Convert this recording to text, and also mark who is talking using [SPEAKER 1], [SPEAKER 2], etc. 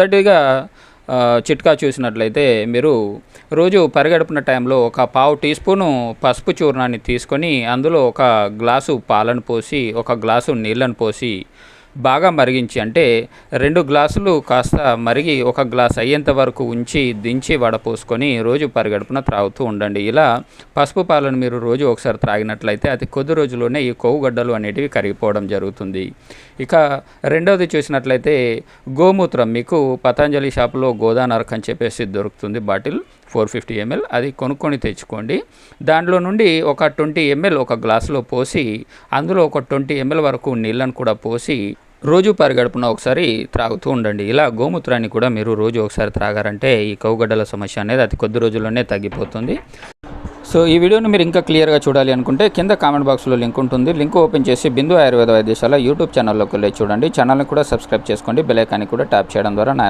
[SPEAKER 1] మొదటిగా చిట్కా చూసినట్లయితే మీరు రోజు పరిగడుపున టైంలో ఒక పావు టీ స్పూను పసుపు చూర్ణాన్ని తీసుకొని అందులో ఒక గ్లాసు పాలను పోసి ఒక గ్లాసు నీళ్ళను పోసి బాగా మరిగించి అంటే రెండు గ్లాసులు కాస్త మరిగి ఒక గ్లాస్ అయ్యేంత వరకు ఉంచి దించి వడపోసుకొని రోజు పరిగడుపున త్రాగుతూ ఉండండి. ఇలా పసుపు పాలను మీరు రోజు ఒకసారి త్రాగినట్లయితే అది కొద్ది రోజుల్లోనే ఈ కొవ్వుగడ్డలు అనేటివి కరిగిపోవడం జరుగుతుంది. ఇక రెండవది చూసినట్లయితే గోమూత్రం మీకు పతంజలి షాపులో గోదానరక్ అని చెప్పేసి దొరుకుతుంది బాటిల్. ఫోర్ ఫిఫ్టీ ఎంఎల్ అది కొనుక్కొని తెచ్చుకోండి. దాంట్లో నుండి ఒక ట్వంటీ ఎంఎల్ ఒక గ్లాసులో పోసి అందులో ఒక ట్వంటీ ఎంఎల్ వరకు నీళ్ళను కూడా పోసి రోజు పరిగడుపున ఒకసారి త్రాగుతూ ఉండండి. ఇలా గోమూత్రాన్ని కూడా మీరు రోజు ఒకసారి త్రాగారంటే ఈ కౌగడ్డల సమస్య అనేది అతి కొద్ది రోజుల్లోనే తగ్గిపోతుంది. సో ఈ వీడియోని మీరు ఇంకా క్లియర్గా చూడాలి అనుకుంటే కింద కామెంట్ బాక్స్లో లింక్ ఉంటుంది. లింక్ ఓపెన్ చేసి బిందు ఆయుర్వేద వైద్యశాల యూట్యూబ్ ఛానల్లోకి వెళ్ళి చూడండి. ఛానల్ని కూడా సబ్స్క్రైబ్ చేసుకోండి. బెల్ ఐకాన్ని కూడా ట్యాప్ చేయడం ద్వారా నా